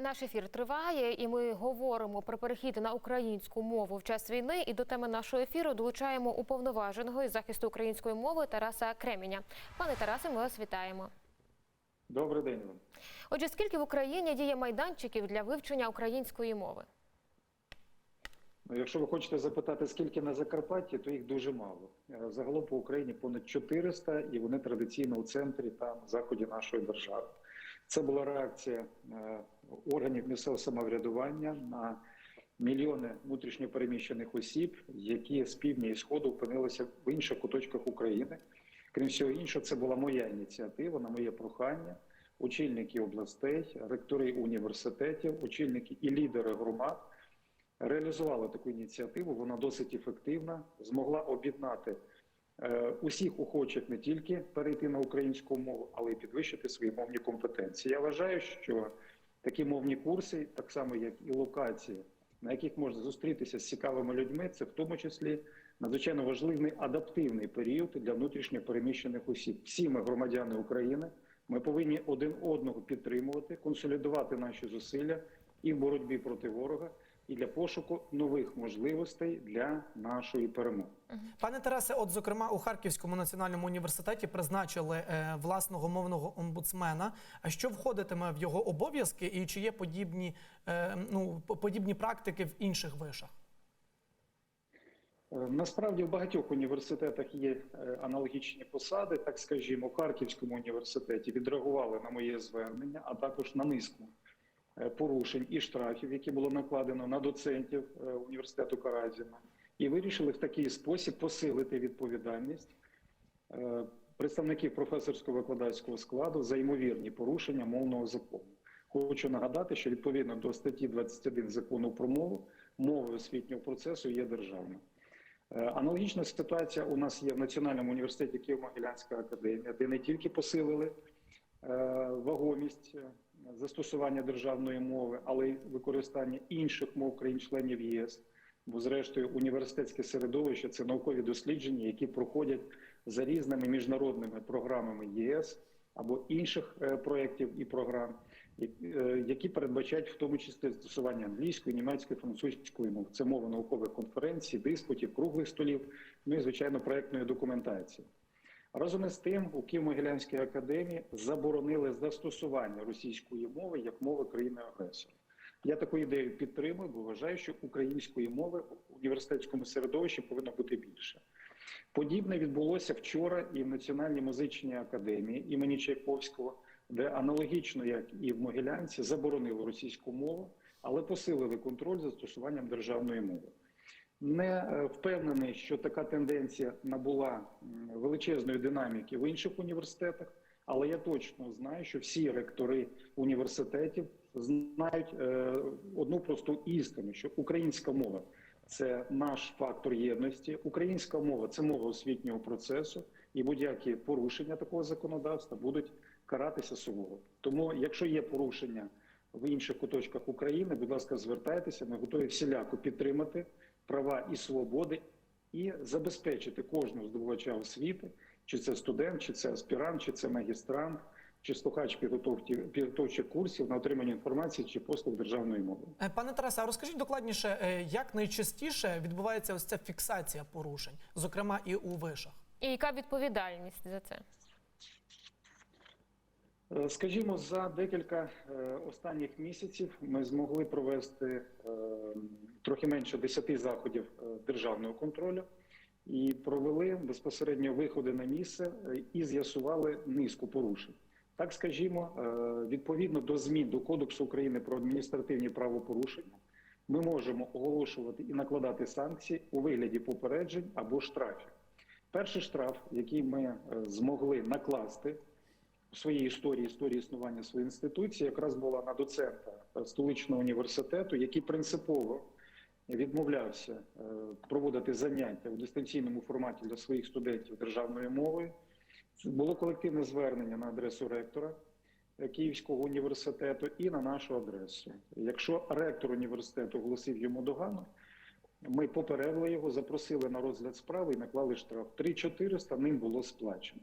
Наш ефір триває, і ми говоримо про перехід на українську мову в час війни. І до теми нашого ефіру долучаємо уповноваженого із захисту української мови Тараса Креміня. Пане Тарасе, ми вас вітаємо. Добрий день вам. Отже, скільки в Україні діє майданчиків для вивчення української мови? Ну, якщо ви хочете запитати, скільки на Закарпатті, то їх дуже мало. Е, Загалом по Україні понад 400, і вони традиційно у центрі та заході нашої держави. Це була реакція е, органів місцевого самоврядування на мільйони внутрішньопереміщених осіб, які з півдня і сходу опинилися в інших куточках України. Крім всього іншого, це була моя ініціатива, на моє прохання. Очільники областей, ректори університетів, очільники і лідери громад реалізувала таку ініціативу. Вона досить ефективна, змогла об'єднати усіх охочих не тільки перейти на українську мову, але й підвищити свої мовні компетенції. Я вважаю, що такі мовні курси, так само як і локації, на яких можна зустрітися з цікавими людьми, це в тому числі надзвичайно важливий адаптивний період для внутрішньо переміщених осіб. Всі ми громадяни України. Ми повинні один одного підтримувати, консолідувати наші зусилля і в боротьбі проти ворога, і для пошуку нових можливостей для нашої перемоги. Пане Тарасе, от зокрема у Харківському національному університеті призначили е, власного мовного омбудсмена. А що входитиме в його обов'язки, і чи є подібні, е, ну, подібні практики в інших вишах? Е, Насправді в багатьох університетах є е, аналогічні посади. Так скажімо, в Харківському університеті відреагували на моє звернення, а також на низку порушень і штрафів, які було накладено на доцентів е, університету Каразіна, і вирішили в такий спосіб посилити відповідальність е, представників професорсько-викладацького складу за ймовірні порушення мовного закону. Хочу нагадати, що відповідно до статті 21 закону про мову, мова освітнього процесу є державною. Е, Аналогічна ситуація у нас є в Національному університеті Києво-Могилянська академія, де не тільки посилили е, вагомість е, застосування державної мови, але й використання інших мов країн-членів ЄС. Бо, зрештою, університетське середовище це наукові дослідження, які проходять за різними міжнародними програмами ЄС або інших е, проєктів і програм, е, які передбачають в тому числі застосування англійської, німецької, французької мов. Це мова наукових конференцій, диспутів, круглих столів, ну і звичайно проєктної документації. Разом із тим, у Києво-Могилянській академії заборонили застосування російської мови як мови країни-агресора. Я таку ідею підтримую, бо вважаю, що української мови в університетському середовищі повинно бути більше. Подібне відбулося вчора і в Національній музичній академії імені Чайковського, де аналогічно, як і в Могилянці, заборонили російську мову, але посилили контроль за застосуванням державної мови. Не е, впевнений, що така тенденція набула величезної динаміки в інших університетах, але я точно знаю, що всі ректори університетів знають е, одну просту істину, що українська мова це наш фактор єдності. Українська мова це мова освітнього процесу, і будь-які порушення такого законодавства будуть каратися суворо. Тому, якщо є порушення в інших куточках України, будь ласка, звертайтеся. Ми готові всіляко підтримати права і свободи і забезпечити кожного здобувача освіти, чи це студент, чи це аспірант, чи це магістрант, чи слухач підготовчих курсів на отримання інформації чи послуг державної мови. Е, Пане Тарасе, а розкажіть докладніше, е, як найчастіше відбувається ось ця фіксація порушень, зокрема і у вишах? І яка відповідальність за це? Е, Скажімо, за декілька е, останніх місяців ми змогли провести е, трохи менше 10 заходів державного контролю і провели безпосередньо виходи на місце і з'ясували низку порушень. Так, скажімо, відповідно до змін до Кодексу України про адміністративні правопорушення, ми можемо оголошувати і накладати санкції у вигляді попереджень або штрафів. Перший штраф, який ми змогли накласти у своїй історії, історії існування своєї інституції, якраз була на доцента е, столичного університету, який принципово відмовлявся е, проводити заняття в дистанційному форматі для своїх студентів державною мовою. Було колективне звернення на адресу ректора е, Київського університету і на нашу адресу. Якщо ректор університету оголосив йому догану, ми попередили його, запросили на розгляд справи і наклали штраф. 3400 ним було сплачено.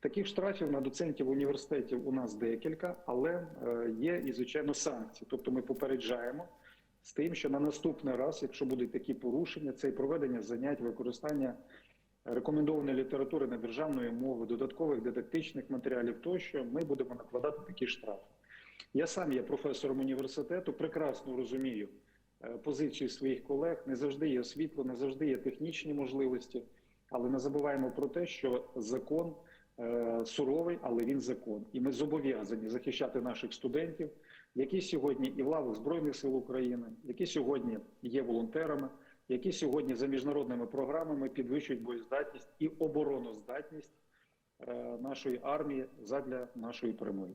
Таких штрафів на доцентів університетів у нас декілька, але е, є і звичайно санкції. Тобто ми попереджаємо з тим, що на наступний раз, якщо будуть такі порушення, це і проведення занять, використання рекомендованої літератури на державної мови, додаткових дидактичних матеріалів, тощо ми будемо накладати такі штрафи. Я сам є професором університету, прекрасно розумію е, позицію своїх колег. Не завжди є світло, не завжди є технічні можливості, але не забуваємо про те, що закон суровий, але він закон, і ми зобов'язані захищати наших студентів, які сьогодні і в лавах збройних сил України, які сьогодні є волонтерами, які сьогодні за міжнародними програмами підвищують боєздатність і обороноздатність е, нашої армії задля нашої перемоги.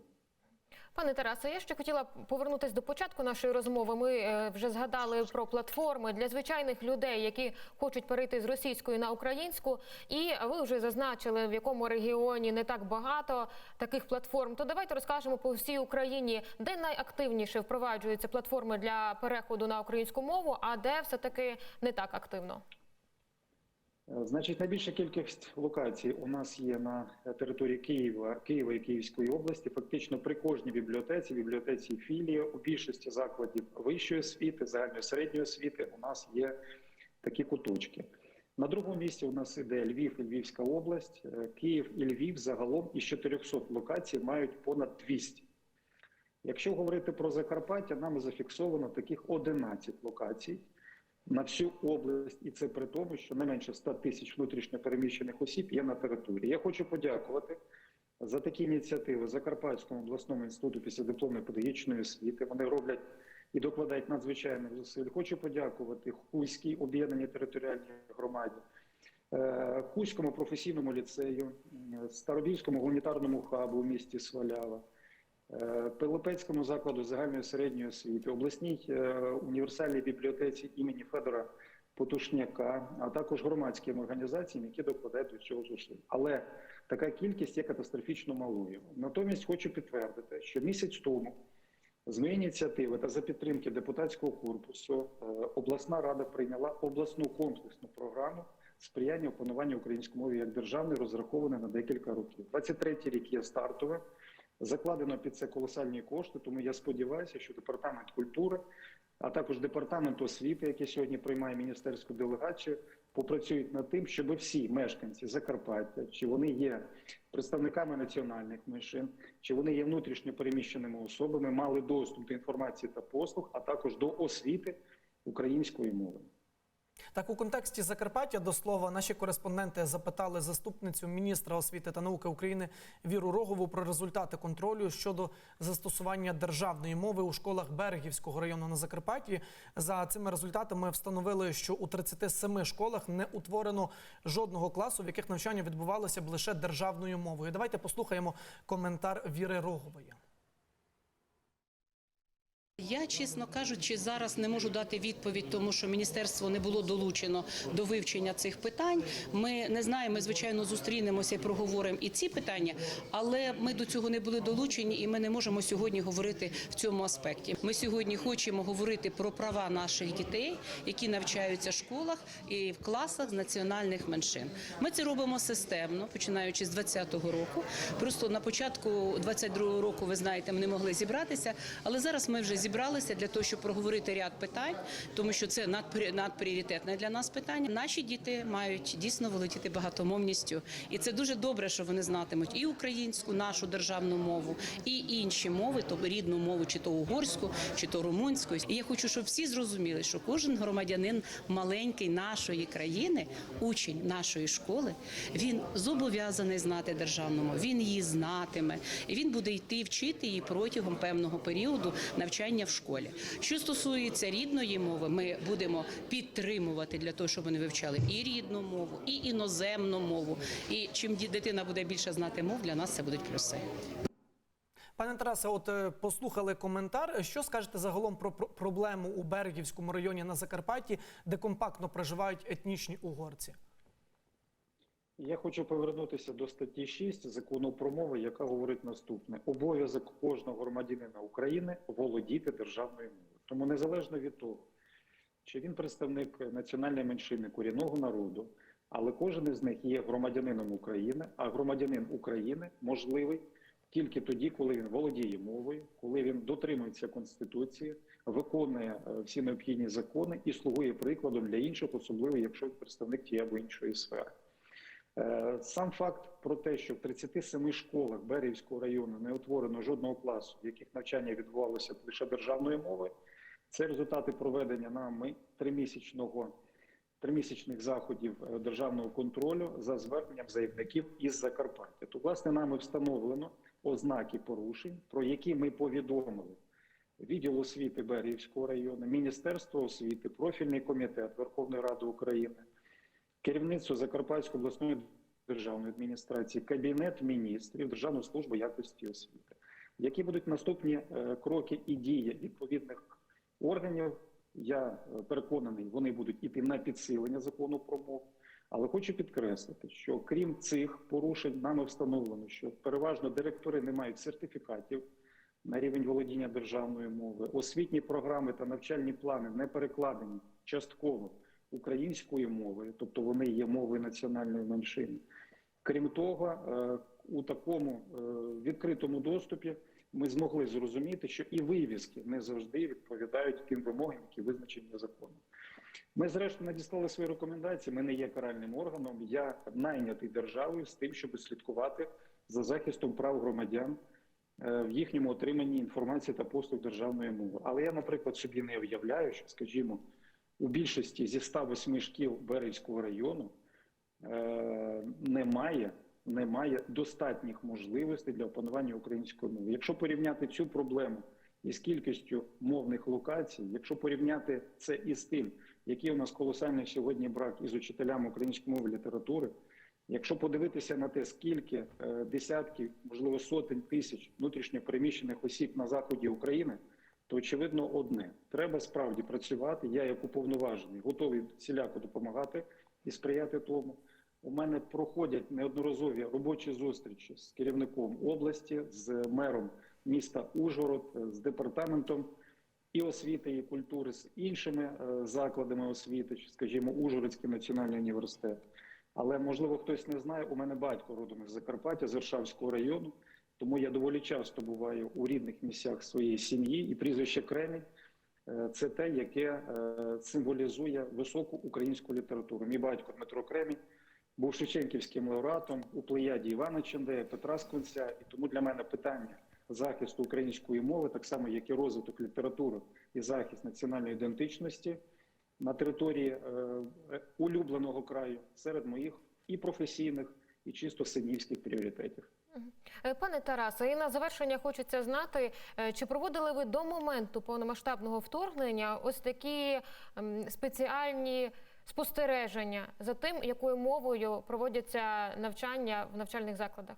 Пане Тарасе, я ще хотіла повернутися до початку нашої розмови. Ми е, вже згадали про платформи для звичайних людей, які хочуть перейти з російської на українську. І ви вже зазначили, в якому регіоні не так багато таких платформ. То давайте розкажемо по всій Україні, де найактивніше впроваджуються платформи для переходу на українську мову, а де все таки не так активно. Е, Значить, найбільша кількість локацій у нас є на території Києва, Києва і Київської області. Фактично при кожній бібліотеці, бібліотеці філії у більшості закладів вищої освіти, загальної середньої освіти у нас є такі куточки. На другому місці у нас іде Львів і Львівська область. Е, Київ і Львів загалом із 400 локацій мають понад 200. Якщо говорити про Закарпаття, нами зафіксовано таких 11 локацій на всю область, і це при тому, що не менше 100 тисяч внутрішньо переміщених осіб є на території. Я хочу подякувати за такі ініціативи Закарпатському обласному інституту післядипломної педагогічної освіти. Вони роблять і докладають надзвичайних зусиль. Хочу подякувати Хуській об'єднаній територіальній громаді, е, Хуському професійному ліцею, е, Старобільському гуманітарному хабу в місті Свалява. Е, Пилипецькому закладу загальної середньої освіти, обласній е, універсальній бібліотеці імені Федора Потушняка, а також громадським організаціям, які докладають до цього зусиль. Але така кількість є катастрофічно малою. Натомість хочу підтвердити, що місяць тому з моєї ініціативи та за підтримки депутатського корпусу е, обласна рада прийняла обласну комплексну програму сприяння опануванню української мови як державної, розрахованої на декілька років. 23-й рік є стартовим. Закладено під це колосальні кошти, тому я сподіваюся, що департамент культури, а також департамент освіти, який сьогодні приймає міністерську делегацію, попрацюють над тим, щоб всі мешканці Закарпаття, чи вони є представниками національних меншин, чи вони є внутрішньо переміщеними особами, мали доступ до інформації та послуг, а також до освіти української мови. Так, у контексті Закарпаття до слова, наші кореспонденти запитали заступницю міністра освіти та науки України Віру Рогову про результати контролю щодо застосування державної мови у школах Берегівського району на Закарпатті. За цими результатами встановили, що у 37 школах не утворено жодного класу, в яких навчання відбувалося б лише державною мовою. Давайте послухаємо коментар Віри Рогової. Я, чесно кажучи, зараз не можу дати відповідь, тому що міністерство не було долучено до вивчення цих питань. Ми не знаємо, ми звичайно зустрінемося і проговоримо і ці питання, але ми до цього не були долучені, і ми не можемо сьогодні говорити в цьому аспекті. Ми сьогодні хочемо говорити про права наших дітей, які навчаються в школах і в класах національних меншин. Ми це робимо системно, починаючи з 2020 року. Просто на початку 22 року, ви знаєте, ми не могли зібратися, але зараз ми вже зібралися для того, щоб проговорити ряд питань, тому що це надпрі- надпріоритетне для нас питання. Наші діти мають дійсно володіти багатомовністю, і це дуже добре, що вони знатимуть і українську, нашу державну мову, і інші мови, то рідну мову, чи то угорську, чи то румунську. І я хочу, щоб всі зрозуміли, що кожен громадянин маленький нашої країни, учень нашої школи, він зобов'язаний знати державну мову. Він її знатиме, і він буде йти вчити її протягом певного періоду навчання в школі. Що стосується рідної мови, ми будемо підтримувати для того, щоб вони вивчали і рідну мову, і іноземну мову. І чим дитина буде більше знати мов, для нас це будуть плюси. Пане Тарасе, от е, послухали коментар. Що скажете загалом про- проблему у Берегівському районі на Закарпатті, де компактно проживають етнічні угорці? Я хочу повернутися до статті 6 закону про мови, яка говорить наступне: обов'язок кожного громадянина України володіти державною мовою. Тому незалежно від того, чи він представник національної меншини корінного народу, Але кожен із них є громадянином України, а громадянин України можливий тільки тоді, коли він володіє мовою, коли він дотримується конституції, виконує е, всі необхідні закони і слугує прикладом для інших, особливо якщо він представник тієї або іншої сфери. Е, Сам факт про те, що в 37 школах Берівського району не утворено жодного класу, в яких навчання відбувалося лише державною мовою, це результати проведення нами тримісячного тримісячних заходів е, державного контролю за зверненням заявників із Закарпаття. То, власне, нами встановлено ознаки порушень, про які ми повідомили відділ освіти Берівського району, Міністерство освіти, профільний комітет Верховної Ради України, керівництво Закарпатської обласної державної адміністрації, Кабінет міністрів, Державну службу якості освіти. Які будуть наступні е, кроки і дії відповідних органів? Я е, переконаний, вони будуть іти на підсилення закону про мову. Але хочу підкреслити, що крім цих порушень, нами встановлено, що переважно директори не мають сертифікатів на рівень володіння державною мовою. Освітні програми та навчальні плани не перекладені частково українською мовою, тобто вони є мовою національної меншини. Крім того, е, у такому е, відкритому доступі ми змогли зрозуміти, що і вивіски не завжди відповідають тим вимогам, які визначені законом. Ми, зрештою, надіслали свої рекомендації. Ми не є каральним органом. Я найнятий державою з тим, щоб слідкувати за захистом прав громадян е, в їхньому отриманні інформації та послуг державної мови. Але я, наприклад, собі не уявляю, що, скажімо, у більшості зі 108 шкіл Березького району е, немає, немає достатніх можливостей для опанування української мови. Якщо порівняти цю проблему із кількістю мовних локацій, якщо порівняти це із тим, який у нас колосальний сьогодні брак із учителями української мови літератури, якщо подивитися на те, скільки е, десятків, можливо, сотень тисяч внутрішньопереміщених осіб на заході України, то очевидно одне: треба справді працювати. Я, як уповноважений, готовий всіляко допомагати і сприяти тому. У мене проходять неодноразові робочі зустрічі з керівником області, з мером міста Ужгород, з департаментом і освіти, і культури, з іншими е, закладами освіти, скажімо, Ужгородський національний університет. Але можливо хтось не знає. У мене батько родом із Закарпаття, з Варшавського району, тому я доволі часто буваю у рідних місцях своєї сім'ї, і прізвище Кремінь е, це те, яке е, символізує високу українську літературу. Мій батько Дмитро Кремінь був Шевченківським лауреатом у плеяді Івана Чендея, Петра Скунця, і тому для мене питання захисту української мови, так само як і розвиток літератури і захист національної ідентичності на території е, улюбленого краю серед моїх і професійних, і чисто синівських пріоритетів. Е, Пане Тарасе, і на завершення хочеться знати, е, чи проводили ви до моменту повномасштабного вторгнення ось такі ем, спеціальні спостереження за тим, якою мовою проводяться навчання в навчальних закладах?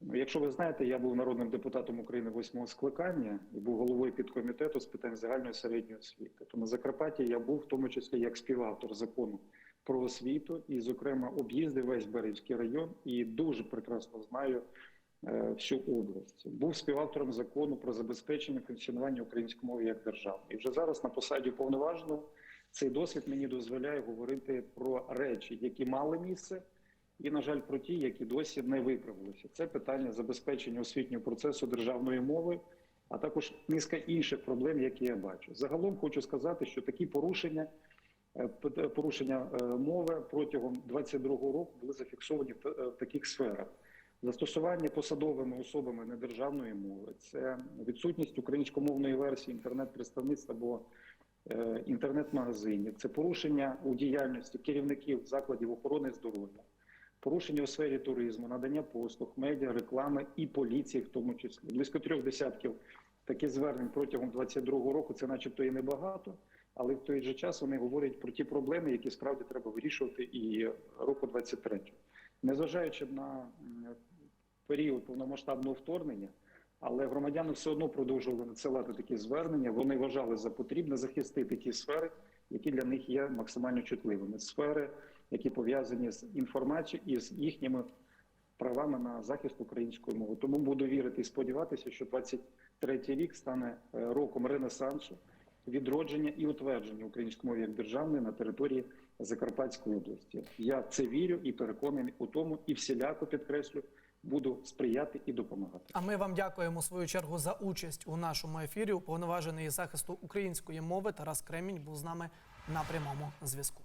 Якщо ви знаєте, я був народним депутатом України восьмого скликання і був головою підкомітету з питань загальної середньої освіти. То на Закарпатті я був в тому числі як співавтор закону про освіту і, зокрема, об'їздив весь Берівський район і дуже прекрасно знаю е, всю область. Був співавтором закону про забезпечення функціонування української мови як держави. І вже зараз на посаді повноваженого цей досвід мені дозволяє говорити про речі, які мали місце. І, на жаль, про ті, які досі не виправилися. Це питання забезпечення освітнього процесу державної мови, а також низка інших проблем, які я бачу. Загалом хочу сказати, що такі порушення, порушення е, мови протягом 22-го року були зафіксовані е, в таких сферах. Застосування посадовими особами недержавної мови, це відсутність українськомовної версії інтернет-представництва або е, інтернет-магазинів, це порушення у діяльності керівників закладів охорони здоров'я порушення у сфері туризму, надання послуг, медіа, реклами і поліції, в тому числі близько трьох десятків таких звернень протягом 22-го року. Це, начебто, і небагато, але в той же час вони говорять про ті проблеми, які справді треба вирішувати і року 23-го. Незважаючи на період повномасштабного вторгнення. Але громадяни все одно продовжували надсилати такі звернення. Вони вважали за потрібне захистити ті сфери, які для них є максимально чутливими. Сфери, які пов'язані з інформацією і з їхніми правами на захист української мови. Тому буду вірити і сподіватися, що 23-й рік стане е, роком ренесансу, відродження і утвердження української мови як державної на території Закарпатської області. Я це вірю і переконаний у тому, і всіляко підкреслю, буду сприяти і допомагати. А ми вам дякуємо свою чергу за участь у нашому ефірі. Уповноважений захисту української мови Тарас Кремінь був з нами на прямому зв'язку.